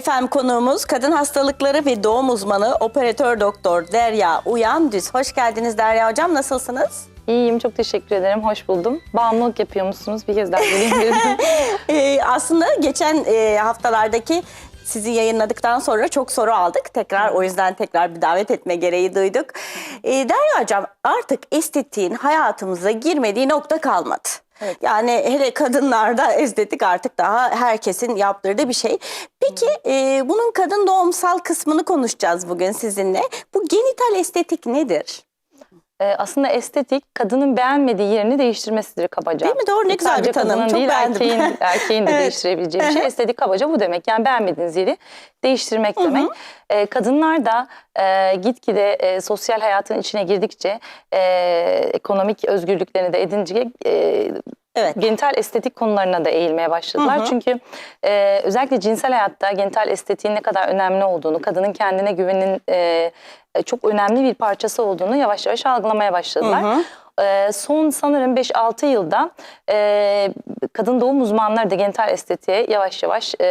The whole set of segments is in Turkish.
Efendim konuğumuz kadın hastalıkları ve doğum uzmanı operatör doktor Derya Uyan Düz. Hoş geldiniz Derya Hocam. Nasılsınız? İyiyim, çok teşekkür ederim. Hoş buldum. Bağımlılık yapıyor musunuz? Bir kez daha geleyim dedim. Ee, aslında geçen e, haftalardaki sizi yayınladıktan sonra çok soru aldık. Tekrar o yüzden tekrar bir davet etme gereği duyduk. Ee, Derya Hocam artık estetiğin hayatımıza girmediği nokta kalmadı. Evet. Yani hele kadınlarda estetik artık daha herkesin yaptırdığı bir şey. Peki e, bunun kadın doğumsal kısmını konuşacağız bugün sizinle. Bu genital estetik nedir? Ee, aslında estetik, kadının beğenmediği yerini değiştirmesidir kabaca. Değil mi? Doğru, ne güzel Sadece bir tanım. kadının Çok değil, beğendim. erkeğin, erkeğin de Evet. değiştirebileceği bir şey. Estetik kabaca bu demek. Yani beğenmediğiniz yeri değiştirmek demek. Ee, kadınlar da e, gitgide e, sosyal hayatın içine girdikçe, e, ekonomik özgürlüklerini de edince e, Evet. genital estetik konularına da eğilmeye başladılar. Hı hı. Çünkü e, özellikle cinsel hayatta genital estetiğin ne kadar önemli olduğunu, kadının kendine güvenin e, çok önemli bir parçası olduğunu yavaş yavaş algılamaya başladılar. Hı hı. E, son sanırım 5-6 yılda e, kadın doğum uzmanları da genital estetiğe yavaş yavaş e,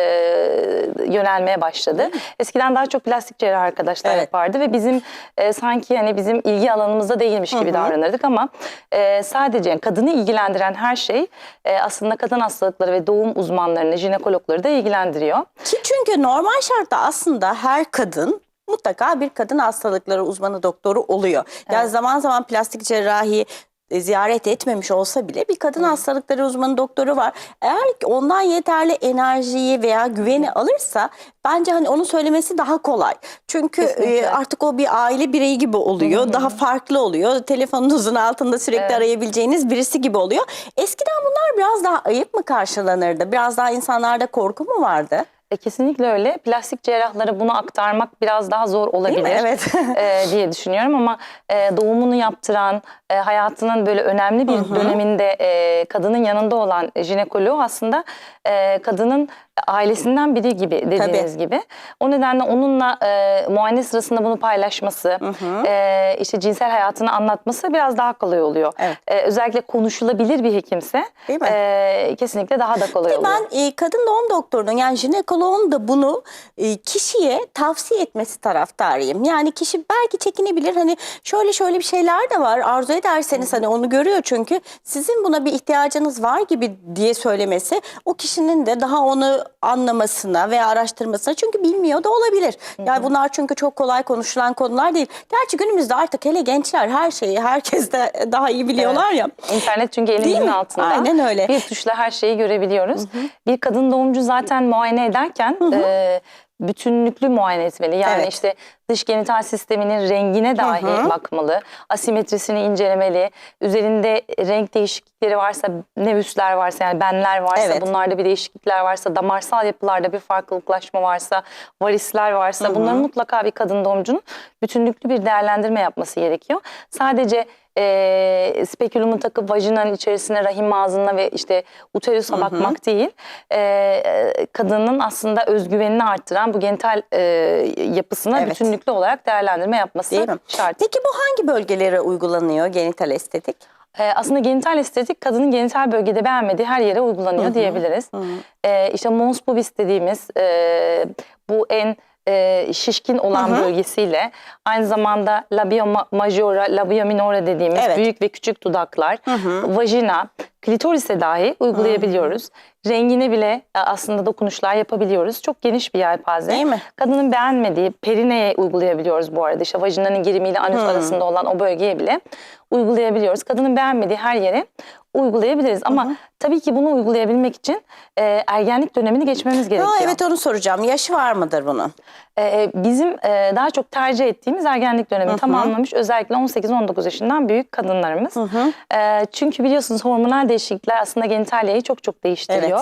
yönelmeye başladı. Eskiden daha çok plastik cerrah arkadaşlar Evet. yapardı ve bizim e, sanki hani bizim ilgi alanımızda değilmiş gibi davranırdık ama e, sadece yani kadını ilgilendiren her şey e, aslında kadın hastalıkları ve doğum uzmanlarını, jinekologları da ilgilendiriyor. Ki çünkü normal şartta aslında her kadın mutlaka bir kadın hastalıkları uzmanı doktoru oluyor. Yani zaman zaman plastik cerrahi e, ziyaret etmemiş olsa bile bir kadın hastalıkları uzmanı doktoru var. Eğer ki ondan yeterli enerjiyi veya güveni alırsa bence hani onu söylemesi daha kolay. Çünkü Kesinlikle. e, artık o bir aile bireyi gibi oluyor. Daha farklı oluyor. Telefonunuzun altında sürekli Evet. arayabileceğiniz birisi gibi oluyor. Eskiden bunlar biraz daha ayıp mı karşılanırdı? Biraz daha insanlarda korku mu vardı? E, kesinlikle öyle. Plastik cerrahlara bunu aktarmak biraz daha zor olabilir. Evet. e, diye düşünüyorum ama e, doğumunu yaptıran, e, hayatının böyle önemli bir döneminde e, kadının yanında olan jinekoloğu aslında e, kadının ailesinden biri gibi dediğiniz gibi. O nedenle onunla e, muayene sırasında bunu paylaşması, e, işte cinsel hayatını anlatması biraz daha kolay oluyor. Evet. E, özellikle konuşulabilir bir hekimse e, kesinlikle daha da kolay Ki oluyor. ben e, kadın doğum doktorunun yani jinekoloğun da bunu e, kişiye tavsiye etmesi taraftarıyım. Yani kişi belki çekinebilir hani şöyle şöyle bir şeyler de var arzu ederseniz hani onu görüyor çünkü sizin buna bir ihtiyacınız var gibi diye söylemesi o kişinin de daha onu anlamasına veya araştırmasına çünkü bilmiyor da olabilir. Yani bunlar çünkü çok kolay konuşulan konular değil. Gerçi günümüzde artık hele gençler her şeyi herkes de daha iyi biliyorlar ya. İnternet çünkü elimizin mi? altında. Aynen öyle. Bir tuşla her şeyi görebiliyoruz. Bir kadın doğumcu zaten muayene ederken e, bütünlüklü muayene etmeli. Yani Evet. işte dış genital sisteminin rengine dahi bakmalı. Asimetrisini incelemeli. Üzerinde renk değişiklikleri varsa, nevüsler varsa yani benler varsa, Evet. bunlarda bir değişiklikler varsa, damarsal yapılarda bir farklılıklaşma varsa, varisler varsa bunları mutlaka bir kadın doğumcunun bütünlüklü bir değerlendirme yapması gerekiyor. Sadece e, spekülümü takıp vajinanın içerisine, rahim ağzına ve işte uterusa bakmak değil. E, e, kadının aslında özgüvenini arttıran bu genital e, yapısına Evet. bütünlüklü olarak değerlendirme yapması Değil mi? şart. Peki bu hangi bölgelere uygulanıyor genital estetik? Ee, aslında genital estetik kadının genital bölgede beğenmediği her yere uygulanıyor diyebiliriz. Ee, işte mons pubis dediğimiz e, bu en e, şişkin olan bölgesiyle aynı zamanda labia ma- majora, labia minora dediğimiz Evet. büyük ve küçük dudaklar, vajina, klitorise dahi uygulayabiliyoruz. Rengine bile e, aslında dokunuşlar yapabiliyoruz. Çok geniş bir yelpaze. Değil mi? Kadının beğenmediği perineye uygulayabiliyoruz bu arada. İşte vajinanın girimiyle anüs arasında olan o bölgeye bile uygulayabiliyoruz. Kadının beğenmediği her yere uygulayabiliriz. Ama tabii ki bunu uygulayabilmek için e, ergenlik dönemini geçmemiz gerekiyor. Ha, evet onu soracağım. Yaşı var mıdır bunun? E, bizim e, daha çok tercih ettiğimiz ergenlik dönemini tamamlamış özellikle 18-19 yaşından büyük kadınlarımız. E, çünkü biliyorsunuz hormonal değişiklikler aslında genitalyayı çok çok değiştiriyor.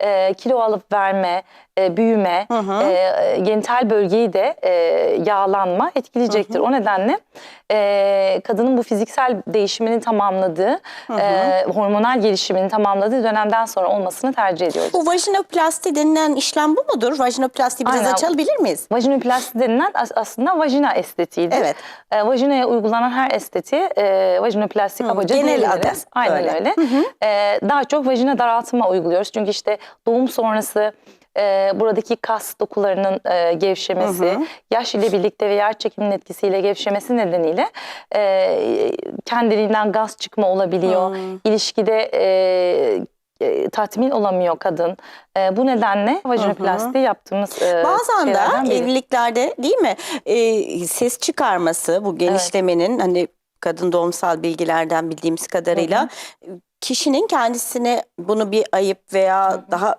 E, kilo alıp verme, e, büyüme, e, genital bölgeyi de e, yağlanma etkileyecektir. O nedenle e, kadının bu fiziksel değişimini tamamladığı, e, hormonal gelişimini tamamladığı dönemden sonra olmasını tercih ediyoruz. Bu vajinoplasti denilen işlem bu mudur? Vajinoplasti biraz Aynen. açabilir miyiz? Vajinoplasti denilen as- aslında vajina estetiğidir. Evet. E, vajinaya uygulanan her estetiği e, vajinoplasti kabaca genel adı Aynen öyle. öyle. E, daha çok vajina daraltma uyguluyoruz. Çünkü işte doğum sonrası e, buradaki kas dokularının e, gevşemesi, yaş ile birlikte ve yer çekiminin etkisiyle gevşemesi nedeniyle e, kendiliğinden gaz çıkma olabiliyor. İlişkide e, e, tatmin olamıyor kadın. E, bu nedenle vajinoplasti yaptığımız e, Bazen de evliliklerde değil mi? E, ses çıkarması bu genişlemenin hani kadın doğumsal bilgilerden bildiğimiz kadarıyla kişinin kendisine bunu bir ayıp veya daha e,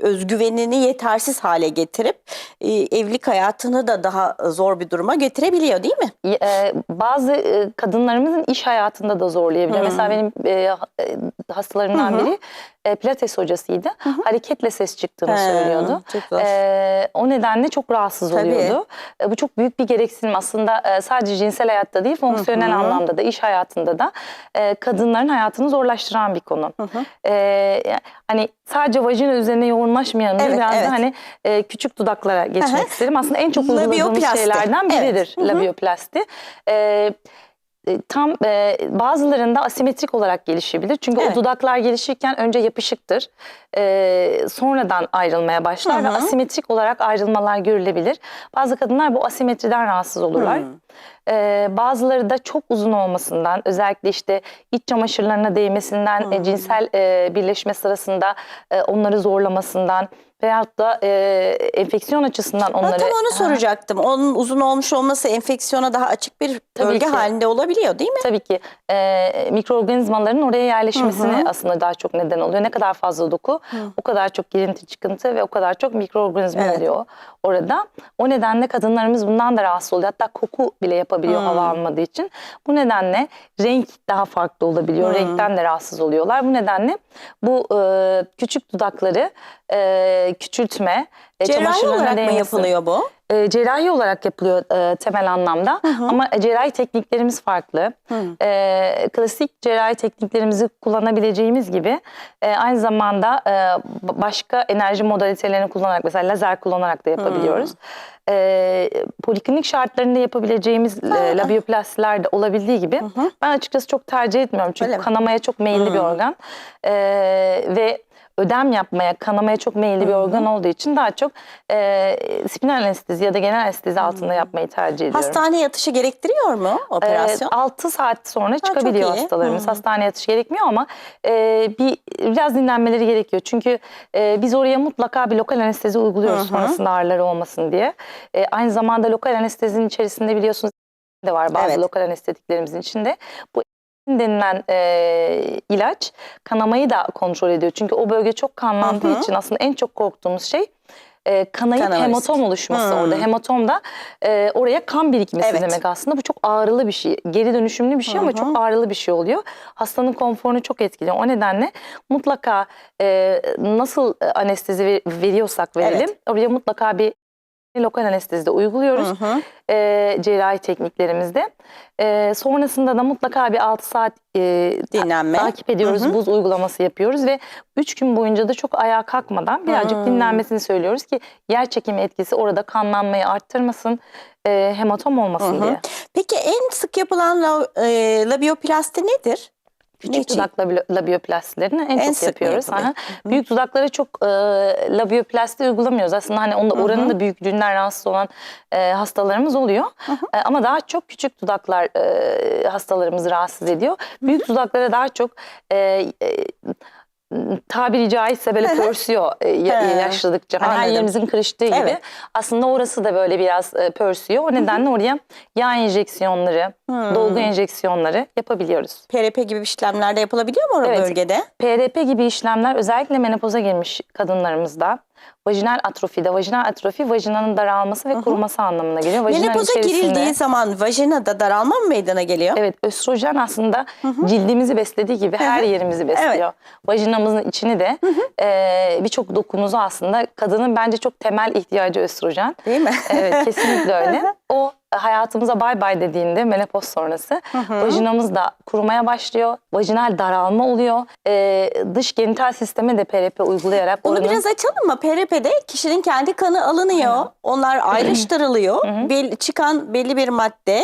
özgüvenini yetersiz hale getirip e, evlilik hayatını da daha zor bir duruma getirebiliyor değil mi? E, bazı e, kadınlarımızın iş hayatında da zorlayabiliyor. Mesela benim e, ha- e, hastalarımdan biri e, pilates hocasıydı. Hareketle ses çıktığını He, söylüyordu. E, o nedenle çok rahatsız Tabii. oluyordu. E, bu çok büyük bir gereksinim aslında e, sadece cinsel hayatta değil fonksiyonel anlamda da iş hayatında da e, kadınların hayatını zorlaştıran bir konu. E, ya- hani sadece vajina üzerine yoğunlaşmayalım diye Evet, biraz evet. da hani e, küçük dudaklara geçmek Aha. isterim. Aslında en çok uyguladığımız Labioplasti. şeylerden Evet. biridir labioplasti. E, e, tam e, bazılarında asimetrik olarak gelişebilir. Çünkü Evet. o dudaklar gelişirken önce yapışıktır. E, sonradan ayrılmaya başlar ve Hı hı. asimetrik olarak ayrılmalar görülebilir. Bazı kadınlar bu asimetriden rahatsız olurlar. Hı. E, bazıları da çok uzun olmasından, özellikle işte iç çamaşırlarına değmesinden, e, cinsel e, birleşme sırasında e, onları zorlamasından veyahut da e, enfeksiyon açısından Ha, onları... tam onu soracaktım. Onun uzun olmuş olması enfeksiyona daha açık bir Tabii bölge ki. halinde olabiliyor değil mi? Tabii ki e, mikroorganizmaların oraya yerleşmesine aslında daha çok neden oluyor. Ne kadar fazla doku o kadar çok girinti çıkıntı ve o kadar çok mikroorganizma Evet. oluyor orada. O nedenle kadınlarımız bundan da rahatsız oluyor. Hatta koku bile yapabiliyor hava almadığı için. Bu nedenle renk daha farklı olabiliyor. Renkten de rahatsız oluyorlar. Bu nedenle bu e, küçük dudakları e, küçültme, e, Cerrahi olarak mı yapılıyor bu? e, cerrahi olarak yapılıyor e, temel anlamda. Ama cerrahi tekniklerimiz farklı. E, klasik cerrahi tekniklerimizi kullanabileceğimiz gibi e, aynı zamanda e, başka enerji modalitelerini kullanarak mesela lazer kullanarak da yapabiliyoruz. E, poliklinik şartlarında yapabileceğimiz e, labioplastiler de olabildiği gibi ben açıkçası çok tercih etmiyorum. Çünkü Öyle mi? kanamaya çok meyilli bir organ. E, ve ödem yapmaya, kanamaya çok meyilli bir organ olduğu için daha çok e, spinal anestezi ya da genel anestezi altında yapmayı tercih ediyorum. Hastane yatışı gerektiriyor mu operasyon? 6 saat sonra çıkabiliyor iyi. hastalarımız. Hı. Hastane yatışı gerekmiyor ama e, bir biraz dinlenmeleri gerekiyor. Çünkü e, biz oraya mutlaka bir lokal anestezi uyguluyoruz sonrasında ağrıları olmasın diye. E, aynı zamanda lokal anestezinin içerisinde biliyorsunuz de var bazı Evet. lokal anestetiklerimizin içinde. Bu denilen e, ilaç kanamayı da kontrol ediyor. Çünkü o bölge çok kanlandığı hı. için aslında en çok korktuğumuz şey e, kanayıp Kanama hematom oluşması Hı. orada. Hematom da e, oraya kan birikmesi Evet. demek aslında. Bu çok ağrılı bir şey. Geri dönüşümlü bir şey ama Hı hı. çok ağrılı bir şey oluyor. Hastanın konforunu çok etkiliyor. O nedenle mutlaka e, nasıl anestezi ver- veriyorsak verelim Evet. oraya mutlaka bir lokal anestezi de uyguluyoruz Hı hı. e, cerrahi tekniklerimizde. E, sonrasında da mutlaka bir 6 saat e, ta- Dinlenme. takip ediyoruz. Hı hı. Buz uygulaması yapıyoruz ve 3 gün boyunca da çok ayağa kalkmadan birazcık Hı. dinlenmesini söylüyoruz ki yer çekimi etkisi orada kanlanmayı arttırmasın, e, hematom olmasın Hı hı. diye. Peki en sık yapılan la- e, labioplasti nedir? Ne Küçük için? dudak labi- labioplastilerini en, En çok sık yapıyoruz. Aha. Büyük dudaklara çok e, labioplasti uygulamıyoruz. Aslında hani onda oranın da büyüklüğünden rahatsız olan e, hastalarımız oluyor. E, ama daha çok küçük dudaklar e, hastalarımızı rahatsız ediyor. Büyük dudaklara daha çok e, e, tabiri caizse böyle pörsüyor e, yaşladıkça. Hani her anladım. yerimizin kırıştığı gibi. Evet. Aslında orası da böyle biraz e, pörsüyor. O nedenle oraya yağ enjeksiyonları, dolgu enjeksiyonları yapabiliyoruz. PRP gibi işlemlerde yapılabiliyor mu o Evet. bölgede? PRP gibi işlemler özellikle menopoza girmiş kadınlarımızda vajinal atrofide, vajinal atrofi vajinanın daralması ve kuruması anlamına geliyor. Vajinanın Menopoza içerisinde- girildiği zaman vajinada daralma mı meydana geliyor? Evet, östrojen aslında cildimizi beslediği gibi her yerimizi besliyor. Vajinamızın içini de e, birçok dokumuzu aslında kadının bence çok temel ihtiyacı östrojen. Değil mi? Evet kesinlikle öyle. O hayatımıza bay bay dediğinde menopoz sonrası vajinamız da kurumaya başlıyor. Vajinal daralma oluyor. Ee, dış genital sisteme de PRP uygulayarak Bunu oranın biraz açalım mı? PRP'de kişinin kendi kanı alınıyor. Onlar ayrıştırılıyor. Bel- çıkan belli bir madde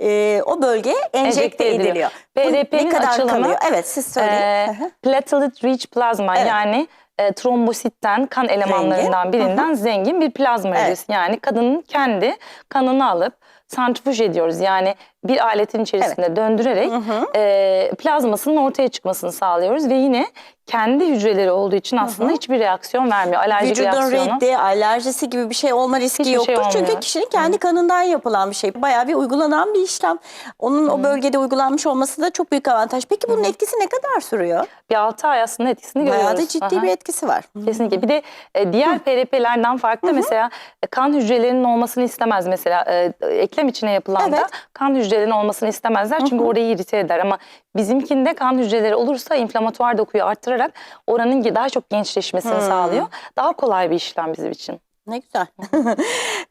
e, o bölgeye enjekte ediliyor. ediliyor. PRP'nin açılımı, kalıyor? Evet siz söyleyin. e, Hı hı. platelet rich plasma Evet. yani e, trombositten kan elemanlarından birinden zengin bir plazma Evet. hücresi. Yani kadının kendi kanını alıp santrifüj ediyoruz. Yani bir aletin içerisinde döndürerek e, plazmasının ortaya çıkmasını sağlıyoruz ve yine kendi hücreleri olduğu için aslında hiçbir reaksiyon vermiyor. Alerjik Vücudun reaksiyonu. reddi, alerjisi gibi bir şey olma riski Hiçbir şey yoktur. Çünkü olmuyor. kişinin kendi kanından yapılan bir şey. Bayağı bir uygulanan bir işlem. Onun o bölgede uygulanmış olması da çok büyük avantaj. Peki bunun etkisi ne kadar sürüyor? Bir 6 ay aslında etkisini görüyoruz. Bayağı da ciddi Aha. bir etkisi var. Kesinlikle. Bir de e, diğer PRP'lerden farklı mesela e, kan hücrelerinin olmasını istemez mesela e, eklem içine yapılan da Evet. kan hücrelerinin olmasını istemezler çünkü orayı irite eder ama bizimkinde kan hücreleri olursa inflamatuar dokuyu arttırarak oranın daha çok gençleşmesini sağlıyor. Daha kolay bir işlem bizim için. Ne güzel.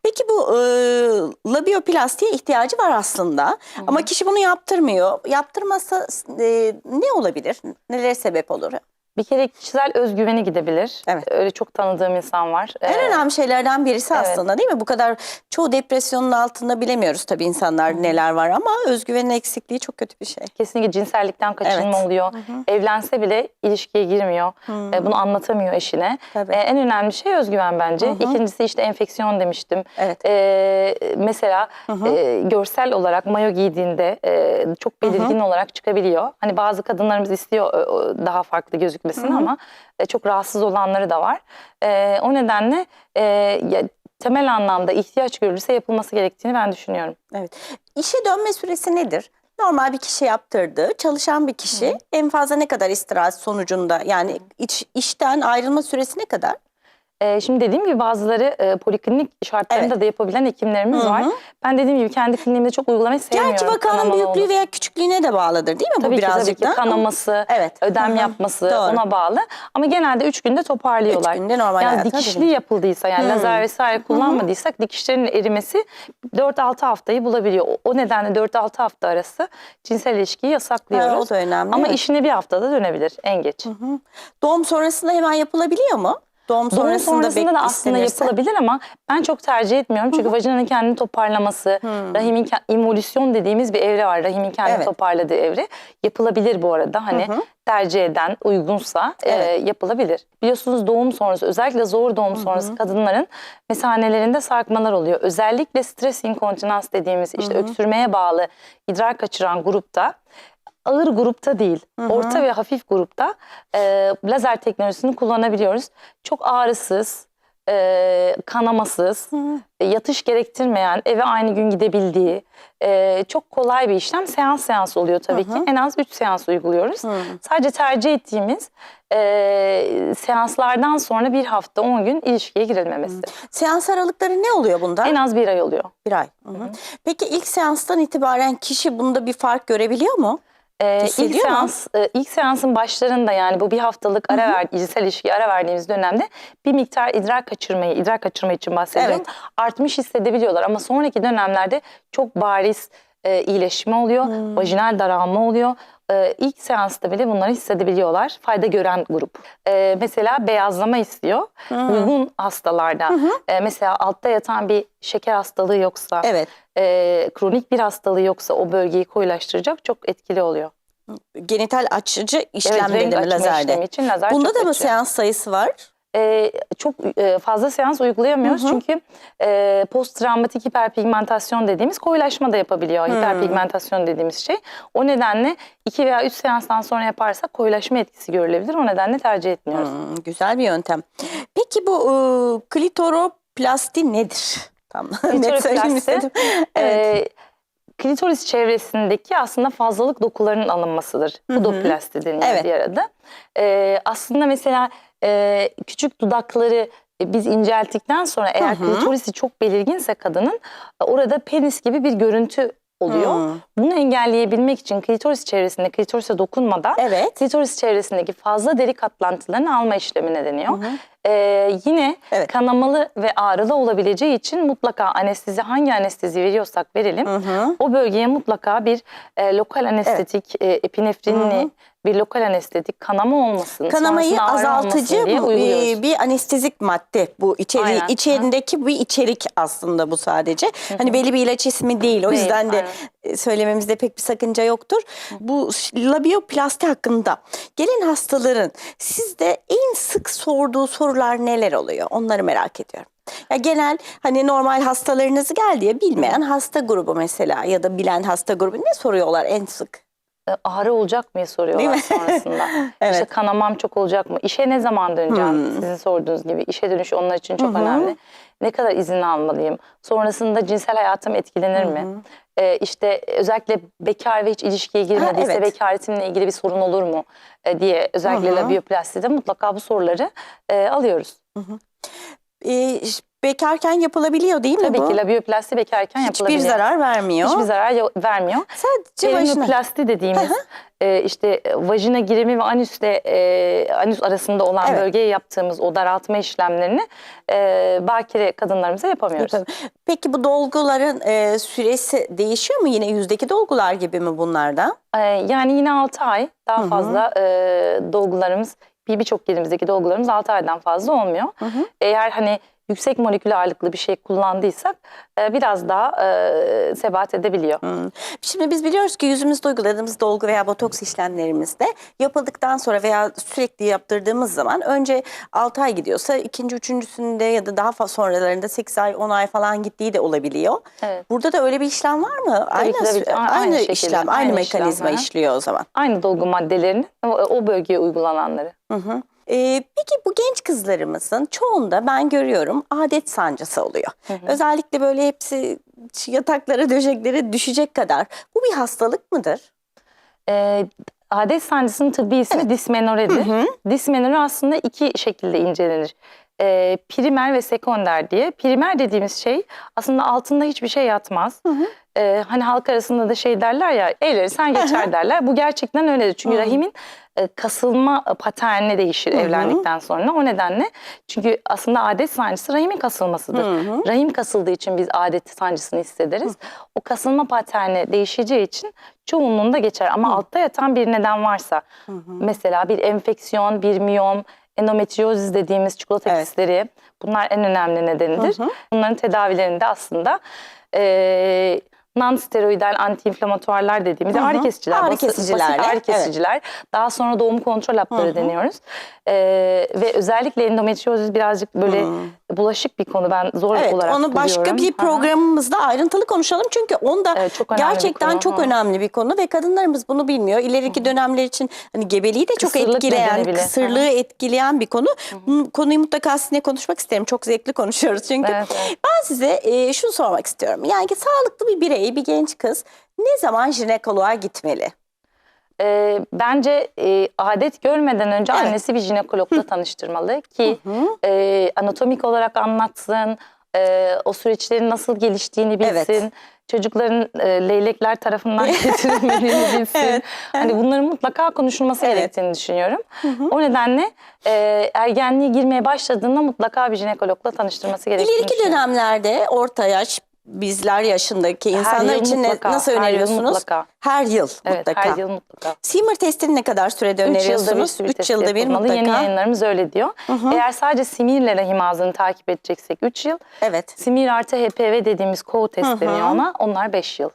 Peki bu e, labioplastiğe ihtiyacı var aslında. Ama kişi bunu yaptırmıyor. Yaptırmazsa e, ne olabilir? Nelere sebep olur? Bir kere kişisel özgüveni gidebilir. Evet. Öyle çok tanıdığım insan var. En Ee, önemli şeylerden birisi evet. aslında değil mi? Bu kadar çoğu depresyonun altında bilemiyoruz tabii insanlar neler var ama özgüvenin eksikliği çok kötü bir şey. Kesinlikle cinsellikten kaçınma Evet. oluyor. Evlense bile ilişkiye girmiyor. E, bunu anlatamıyor eşine. Tabii. E, en önemli şey özgüven bence. İkincisi işte enfeksiyon demiştim. Evet. E, mesela e, görsel olarak mayo giydiğinde e, çok belirgin olarak çıkabiliyor. Hani bazı kadınlarımız istiyor e, daha farklı gözükmesini ama e, çok rahatsız olanları da var. E, o nedenle e, ya, temel anlamda ihtiyaç görülürse yapılması gerektiğini ben düşünüyorum. Evet. İşe dönme süresi nedir? Normal bir kişi yaptırdı. Çalışan bir kişi en fazla ne kadar istirahat sonucunda yani iş, işten ayrılma süresi ne kadar? Ee, şimdi dediğim gibi bazıları e, poliklinik şartlarında Evet. da yapabilen hekimlerimiz Hı var. hı. Ben dediğim gibi kendi kliniğimde çok uygulamayı sevmiyorum. Gerçi vakanın kanamalı büyüklüğü veya küçüklüğüne de bağlıdır değil mi Tabii bu ki tabii birazcık ki da? kanaması, Evet. ödem Hı hı. yapması Doğru. ona bağlı. Ama genelde 3 günde toparlıyorlar. Üç günde normal yani hayata dikişli dönüyor. yapıldıysa yani lazer vesaire kullanmadıysak dikişlerin erimesi 4-6 haftayı bulabiliyor. O, o nedenle 4-6 hafta arası cinsel ilişkiyi yasaklıyoruz. Ha, o da önemli. Ama evet. işine bir haftada dönebilir en geç. Doğum sonrasında hemen yapılabiliyor mu? Doğum Doğum sonrasında, sonrasında bek- da aslında istenirse. yapılabilir ama ben çok tercih etmiyorum. Çünkü vajinanın kendini toparlaması, rahimin ke- emolüsyon dediğimiz bir evre var. Rahimin kendini Evet. toparladığı evre. Yapılabilir bu arada. Hani tercih eden uygunsa e, Evet. yapılabilir. Biliyorsunuz doğum sonrası özellikle zor doğum sonrası kadınların mesanelerinde sarkmalar oluyor. Özellikle stres inkontinans dediğimiz işte öksürmeye bağlı idrar kaçıran grupta ağır grupta değil, orta ve hafif grupta e, lazer teknolojisini kullanabiliyoruz. Çok ağrısız, e, kanamasız, e, yatış gerektirmeyen, eve aynı gün gidebildiği e, çok kolay bir işlem. Seans seans oluyor tabii ki. En az 3 seans uyguluyoruz. Sadece tercih ettiğimiz e, seanslardan sonra bir hafta 10 gün ilişkiye girilmemesi. Seans aralıkları ne oluyor bunda? En az bir ay oluyor. Bir ay. Hı hı. Peki ilk seanstan itibaren kişi bunda bir fark görebiliyor mu? Ee, ilk seans, e, ilk seansın başlarında yani bu bir haftalık ara ver, cinsel ilişkiye ara verdiğimiz dönemde bir miktar idrar kaçırmayı, idrar kaçırma için bahsediyorum. Evet. Artmış hissedebiliyorlar ama sonraki dönemlerde çok bariz e, iyileşme oluyor, vajinal daralma oluyor. E, ilk seansta bile bunları hissedebiliyorlar. Fayda gören grup. E, mesela beyazlama istiyor. Uygun hastalarda. e, mesela altta yatan bir şeker hastalığı yoksa, Evet. e, kronik bir hastalığı yoksa o bölgeyi koyulaştıracak çok etkili oluyor. Genital açıcı işlem renk denir açma lazerde. işlemi için lazer Bunda da mı seans sayısı var? Ee, çok e, fazla seans uygulayamıyoruz çünkü e, post travmatik hiperpigmentasyon dediğimiz koyulaşma da yapabiliyor. Hiperpigmentasyon dediğimiz şey. O nedenle 2 veya 3 seanstan sonra yaparsak koyulaşma etkisi görülebilir. O nedenle tercih etmiyoruz. Hmm, güzel bir yöntem. Peki bu e, klitoroplasti nedir? Tamam. Net istedim. Evet. Ee, klitoris çevresindeki aslında fazlalık dokularının alınmasıdır. Pudoplasti deniyor Evet. diğer adı. Ee, aslında mesela e, küçük dudakları e, biz incelttikten sonra eğer klitorisi çok belirginse kadının e, orada penis gibi bir görüntü oluyor. Hmm. Bunu engelleyebilmek için klitoris çevresinde klitorise dokunmadan Evet. klitoris çevresindeki fazla deri katlantılarını alma işlemine deniyor. e, yine Evet. kanamalı ve ağrılı olabileceği için mutlaka anestezi hangi anestezi veriyorsak verelim hı. o bölgeye mutlaka bir e, lokal anestetik, e, epinefrinli bir lokal anestetik kanama olmasın. Kanamayı azaltıcı diye bu, bir, bir anestezik madde bu içeri Aynen. içerindeki bir içerik aslında bu sadece. Hani belli bir ilaç ismi değil. O Değil, yüzden de aynen. e, söylememizde pek bir sakınca yoktur. Bu ş- labioplasti hakkında gelen hastaların sizde en sık sorduğu sorular neler oluyor? Onları merak ediyorum. Ya genel hani normal hastalarınız geldi ya bilmeyen hasta grubu mesela ya da bilen hasta grubu ne soruyorlar en sık? E, ağrı olacak mı soruyorlar sonrasında. Evet. İşte kanamam çok olacak mı? İşe ne zaman döneceğim? Hmm. Sizin sorduğunuz gibi işe dönüş onlar için çok Hı hı. önemli. Ne kadar izin almalıyım? Sonrasında cinsel hayatım etkilenir mi? E, işte özellikle bekar ve hiç ilişkiye girmediyse evet. bekaretimle ilgili bir sorun olur mu? E, diye özellikle Hı hı. labiyoplastide mutlaka bu soruları e, alıyoruz. Ee, ş- bekarken yapılabiliyor değil mi Tabii bu? ki labiyoplasti bekarken Hiçbir yapılabiliyor. zarar vermiyor. Hiçbir zarar yo- vermiyor. Sadece başına. Perineoplasti dediğimiz e, işte e, vajina girimi ve anüsle e, anüs arasında olan Evet. bölgeye yaptığımız o daraltma işlemlerini e, bakire kadınlarımıza yapamıyoruz. Peki bu dolguların e, süresi değişiyor mu? Yine yüzdeki dolgular gibi mi bunlarda? E, yani yine 6 ay daha Hı hı. fazla e, dolgularımız bir birçok yerimizdeki dolgularımız 6 aydan fazla olmuyor. Hı hı. Eğer hani yüksek molekül ağırlıklı bir şey kullandıysak e, biraz daha e, sebat edebiliyor. Hmm. Şimdi biz biliyoruz ki yüzümüzde uyguladığımız dolgu veya botoks işlemlerimizde yapıldıktan sonra veya sürekli yaptırdığımız zaman önce 6 ay gidiyorsa ikinci üçüncüsünde ya da daha sonralarında 8 ay 10 ay falan gittiği de olabiliyor. Evet. Burada da öyle bir işlem var mı? aynı tabii aynı, aynı şekilde, işlem, aynı, aynı işlem, mekanizma hı. işliyor o zaman. Aynı dolgu maddelerini o, o bölgeye uygulananları. Hı hı. Ee, peki bu genç kızlarımızın çoğunda ben görüyorum adet sancısı oluyor. Özellikle böyle hepsi yataklara, döşeklere düşecek kadar. Bu bir hastalık mıdır? E, adet sancısının tıbbi ismi dismenoredir. Dismenore aslında iki şekilde incelenir. E, primer ve sekonder diye. Primer dediğimiz şey aslında altında hiçbir şey yatmaz. E, hani halk arasında da şey derler ya eğleri sen geçer derler. Bu gerçekten öyledir. Çünkü rahimin e, kasılma paterni değişir evlendikten sonra. O nedenle çünkü aslında adet sancısı rahimin kasılmasıdır. Rahim kasıldığı için biz adet sancısını hissederiz. O kasılma paterni değişeceği için çoğunluğunda geçer. Ama altta yatan bir neden varsa mesela bir enfeksiyon, bir miyom, endometriozis dediğimiz çikolata Evet. kistleri bunlar en önemli nedenidir. Bunların tedavilerinde aslında e, non-steroidal antiinflamatuarlar dediğimiz Hı hı. ağrı kesiciler, Ağrı basit- kesicilerle, basit ağrı evet. kesiciler. Daha sonra doğum kontrol hapları deniyoruz. E, ve özellikle endometriozis birazcık böyle bulaşık bir konu. Ben zor Evet, olarak onu başka buluyorum. bir Aha. programımızda ayrıntılı konuşalım. Çünkü onda Evet, çok bir gerçekten çok Hı. önemli bir konu ve kadınlarımız bunu bilmiyor. İleriki dönemler için hani gebeliği de çok Kısırlık etkileyen, nedeni bile. kısırlığı etkileyen bir konu. Bu konuyu mutlaka sizinle konuşmak isterim. Çok zevkli konuşuyoruz çünkü. Evet, evet. Ben size e, şunu sormak istiyorum. Yani ki sağlıklı bir birey, bir genç kız ne zaman jinekoloğa gitmeli? E, bence e, adet görmeden önce Evet. annesi bir jinekologla tanıştırmalı ki e, anatomik olarak anlatsın, e, o süreçlerin nasıl geliştiğini bilsin. Evet. Çocukların e, leylekler tarafından getirilmediğini bilsin. Evet. Hani bunların mutlaka konuşulması Evet. gerektiğini düşünüyorum. O nedenle e, ergenliğe girmeye başladığında mutlaka bir jinekologla tanıştırması gerektiğini İleriki dönemlerde orta yaş bizler yaşındaki insanlar için ne- mutlaka, nasıl her yıl öneriyorsunuz? mutlaka. Her yıl Evet mutlaka. her yıl mutlaka. Simir testini ne kadar sürede 3 yılda bir öneriyorsunuz? Üç yılda bir mutlaka. Yeni yayınlarımız öyle diyor. Eğer sadece simirle rahim ağzını takip edeceksek 3 yıl. Evet. Simir artı HPV dediğimiz co test deniyor ona. Onlar 5 yıl.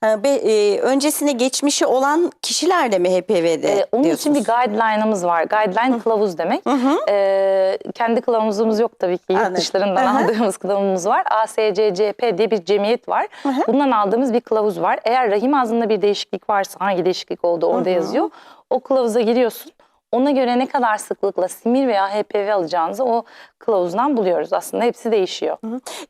Ha, be- e, öncesine geçmişi olan kişiler de mi HPV'de Ee, onun için bir guideline'ımız var. Guideline kılavuz demek. Ee, kendi kılavuzumuz yok tabii ki. Yurt dışlarından Hı hı. aldığımız kılavuzumuz var. ASCCP diye bir cemiyet var. Bundan aldığımız bir kılavuz var. Eğer rahim ağzında bir değişiklik varsa hangi değişiklik olduğu orada yazıyor. O kılavuza giriyorsun. Ona göre ne kadar sıklıkla simir veya HPV alacağınızı o kılavuzdan buluyoruz. Aslında hepsi değişiyor.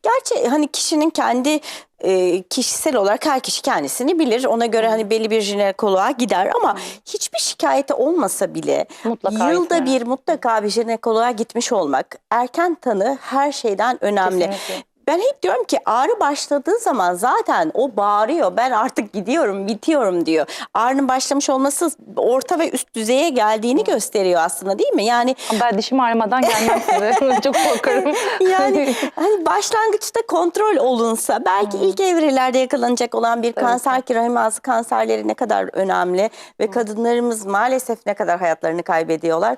Gerçi hani kişinin kendi e, kişisel olarak her kişi kendisini bilir. Ona göre hani belli bir jinekoloğa gider ama hiçbir şikayeti olmasa bile Mutlaka yılda gitmeli. bir mutlaka bir jinekoloğa gitmiş olmak erken tanı her şeyden önemli. Kesinlikle. Ben hep diyorum ki ağrı başladığı zaman zaten o bağırıyor. Ben artık gidiyorum, bitiyorum diyor. Ağrının başlamış olması orta ve üst düzeye geldiğini gösteriyor aslında değil mi? Yani Ben dişim ağrımadan gelmem size. Çok korkarım. yani hani başlangıçta kontrol olunsa belki ilk evrelerde yakalanacak olan bir kanser ki rahim ağzı kanserleri ne kadar önemli ve kadınlarımız maalesef ne kadar hayatlarını kaybediyorlar.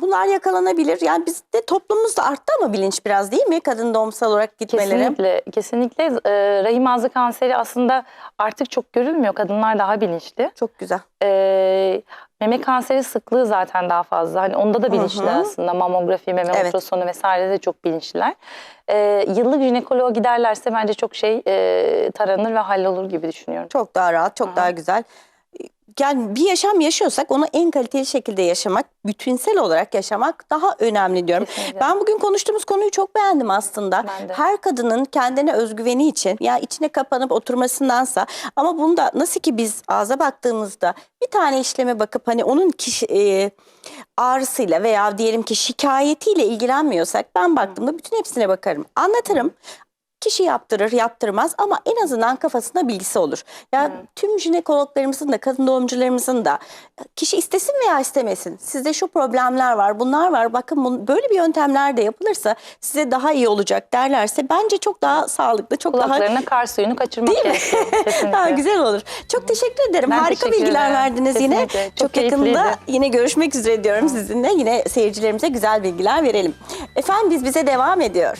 Bunlar yakalanabilir. Yani bizde toplumumuzda arttı ama bilinç biraz değil mi? Kadın doğumsal olarak gitmeleri. Kesinlikle, kesinlikle e, rahim ağzı kanseri aslında artık çok görülmüyor. Kadınlar daha bilinçli. Çok güzel. E, meme kanseri sıklığı zaten daha fazla. Hani onda da bilinçli aslında. Mamografi, meme Evet. ultrasonu vesaire de çok bilinçliler. E, yıllık jinekoloğa giderlerse bence çok şey e, taranır ve hallolur gibi düşünüyorum. Çok daha rahat, çok daha güzel. Yani bir yaşam yaşıyorsak onu en kaliteli şekilde yaşamak, bütünsel olarak yaşamak daha önemli diyorum. Kesinlikle. Ben bugün konuştuğumuz konuyu çok beğendim aslında. Her kadının kendine özgüveni için ya içine kapanıp oturmasındansa ama bunu da nasıl ki biz ağza baktığımızda bir tane işleme bakıp hani onun kişi e, ağrısıyla veya diyelim ki şikayetiyle ilgilenmiyorsak ben baktığımda bütün hepsine bakarım. Anlatırım. Kişi yaptırır, yaptırmaz ama en azından kafasında bilgisi olur. Ya tüm jinekologlarımızın da, kadın doğumcularımızın da kişi istesin veya istemesin. Sizde şu problemler var, bunlar var. Bakın bun- böyle bir yöntemler de yapılırsa size daha iyi olacak derlerse bence çok daha sağlıklı, çok daha Kulaklarına kar suyunu kaçırmak gerekiyor. Kesinlikle. Ha, güzel olur. Çok teşekkür ederim. Ben Harika teşekkür bilgiler ederim. verdiniz yine. Kesinlikle. Çok Çok, yakında yine görüşmek üzere diyorum sizinle. Yine seyircilerimize güzel bilgiler verelim. Efendim biz bize devam ediyor.